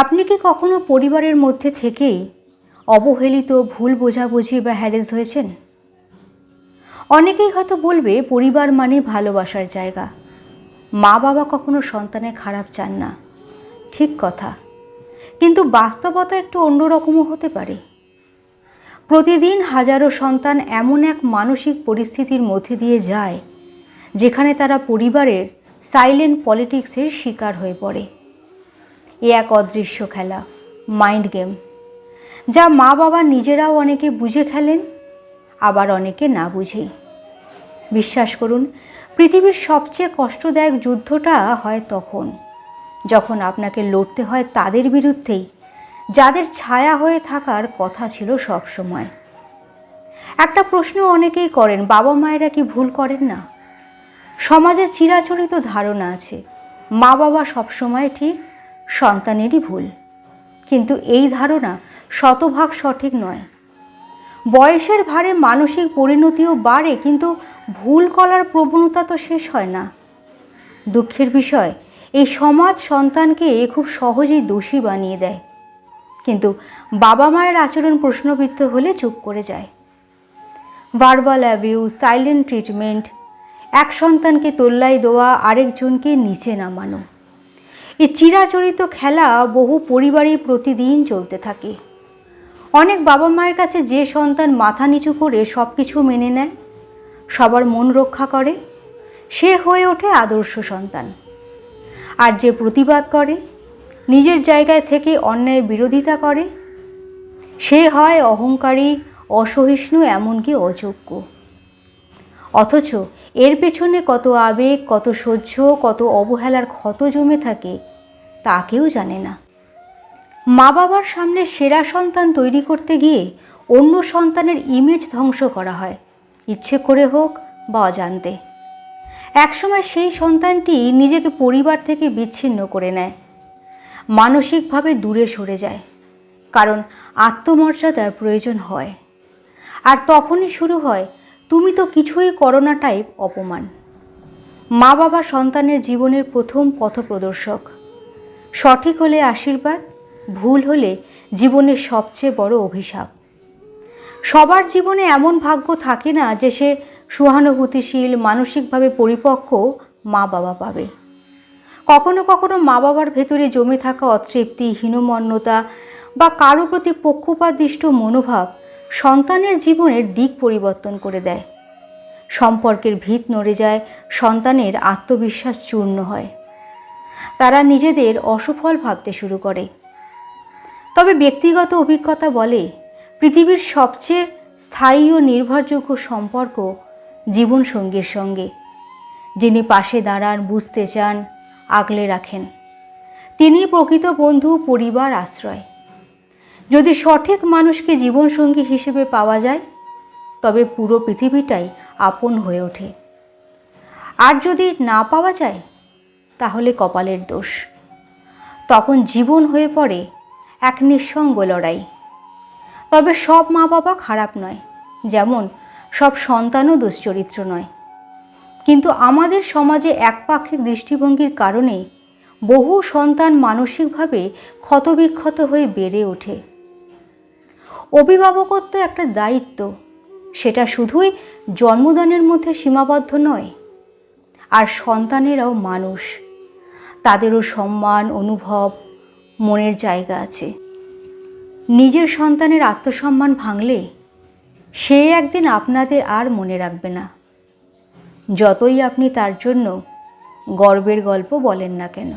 আপনি কি কখনো পরিবারের মধ্যে থেকেই অবহেলিত, ভুল বোঝাবুঝি বা হ্যারেস হয়েছেন? অনেকেই হয়তো বলবে, পরিবার মানে ভালোবাসার জায়গা। মা বাবা কখনো সন্তানের খারাপ চান না। ঠিক কথা। কিন্তু বাস্তবতা একটু অন্যরকমও হতে পারে। প্রতিদিন হাজারো সন্তান এমন এক মানসিক পরিস্থিতির মধ্যে দিয়ে যায়, যেখানে তারা পরিবারের সাইলেন্ট পলিটিক্সের শিকার হয়ে পড়ে। এ এক অদৃশ্য খেলা মাইন্ড গেম যা মা বাবা নিজেরাও অনেকে বুঝে খেলেন, আবার অনেকে না বুঝেই বিশ্বাস করুন, পৃথিবীর সবচেয়ে কষ্টদায়ক যুদ্ধটা হয় তখন, যখন আপনাকে লড়তে হয় তাদের বিরুদ্ধেই, যাদের ছায়া হয়ে থাকার কথা ছিল সব সময় একটা প্রশ্ন অনেকেই করেন, বাবা মায়েরা কি ভুল করেন না? সমাজে চিরাচরিত ধারণা আছে, মা বাবা সবসময় ঠিক সন্তানেরই ভুল। কিন্তু এই ধারণা শতভাগ সঠিক নয়। বয়সের ভারে মানসিক পরিণতিও বাড়ে, কিন্তু ভুল করার প্রবণতা তো শেষ হয় না। দুঃখের বিষয়, এই সমাজ সন্তানকে খুব সহজেই দোষী বানিয়ে দেয়। কিন্তু বাবা মায়ের আচরণ প্রশ্নবিদ্ধ হলে চুপ করে যায়। ভার্বাল অ্যাবিউজ সাইলেন্ট ট্রিটমেন্ট এক সন্তানকে তোল্লাই দেওয়া, আরেকজনকে নিচে নামানো। এই চিরাচরিত খেলা বহু পরিবারেই প্রতিদিন চলতে থাকে। অনেক বাবা মায়ের কাছে যে সন্তান মাথা নিচু করে সব কিছু মেনে নেয়, সবার মন রক্ষা করে, সে হয়ে ওঠে আদর্শ সন্তান। আর যে প্রতিবাদ করে, নিজের জায়গায় থেকে অন্যায়ের বিরোধিতা করে, সে হয় অহংকারী, অসহিষ্ণু, এমনকি অযোগ্য। অথচ এর পেছনে কত আবেগ, কত সহ্য, কত অবহেলার ক্ষত জমে থাকে, তা কেউ জানে না। মা বাবার সামনে সেরা সন্তান তৈরি করতে গিয়ে অন্য সন্তানের ইমেজ ধ্বংস করা হয়, ইচ্ছে করে হোক বা অজান্তে। একসময় সেই সন্তানটি নিজেকে পরিবার থেকে বিচ্ছিন্ন করে নেয়, মানসিকভাবে দূরে সরে যায়, কারণ আত্মমর্যাদার প্রয়োজন হয়। আর তখনই শুরু হয় তুমি তো কিছুই করো না টাইপ অপমান। মা বাবা সন্তানের জীবনের প্রথম পথপ্রদর্শক সঠিক হলে আশীর্বাদ, ভুল হলে জীবনের সবচেয়ে বড় অভিশাপ। সবার জীবনে এমন ভাগ্য থাকে না যে সে সহানুভূতিশীল, মানসিকভাবে পরিপক্ক মা বাবা পাবে। কখনো কখনো মা বাবার ভেতরে জমে থাকা অতৃপ্তি, হীনমন্যতা বা কারও প্রতি পক্ষপাতদৃষ্ট মনোভাব সন্তানের জীবনের দিক পরিবর্তন করে দেয়। সম্পর্কের ভিত নড়ে যায়, সন্তানের আত্মবিশ্বাস চূর্ণ হয়। তারা নিজেদের অসফল ভাবতে শুরু করে। তবে ব্যক্তিগত অভিজ্ঞতা বলে, পৃথিবীর সবচেয়ে স্থায়ী ও নির্ভরযোগ্য সম্পর্ক জীবনসঙ্গীর সঙ্গে। যিনি পাশে দাঁড়ান, বুঝতে চান, আগলে রাখেন। তিনি প্রকৃত বন্ধু, পরিবার, আশ্রয়। যদি সঠিক মানুষকে জীবনসঙ্গী হিসেবে পাওয়া যায়, তবে পুরো পৃথিবীটাই আপন হয়ে ওঠে। আর যদি না পাওয়া যায়, তাহলে কপালের দোষ। তখন জীবন হয়ে পড়ে এক নিঃসঙ্গ লড়াই। তবে সব মা বাবা খারাপ নয়, যেমন সব সন্তানও দুশ্চরিত্র নয়। কিন্তু আমাদের সমাজে একপাক্ষিক দৃষ্টিভঙ্গির কারণে বহু সন্তান মানসিকভাবে ক্ষতবিক্ষত হয়ে বেড়ে ওঠে। অভিভাবকত্ব একটা দায়িত্ব। সেটা শুধুই জন্মদানের মধ্যে সীমাবদ্ধ নয়, আর সন্তানেরাও মানুষ। তাদেরও সম্মান, অনুভব, মনের জায়গা আছে। নিজের সন্তানের আত্মসম্মান ভাঙলে সে একদিন আপনাদের আর মনে রাখবে না। যতই আপনি তার জন্য গর্বের গল্প বলেন না কেন।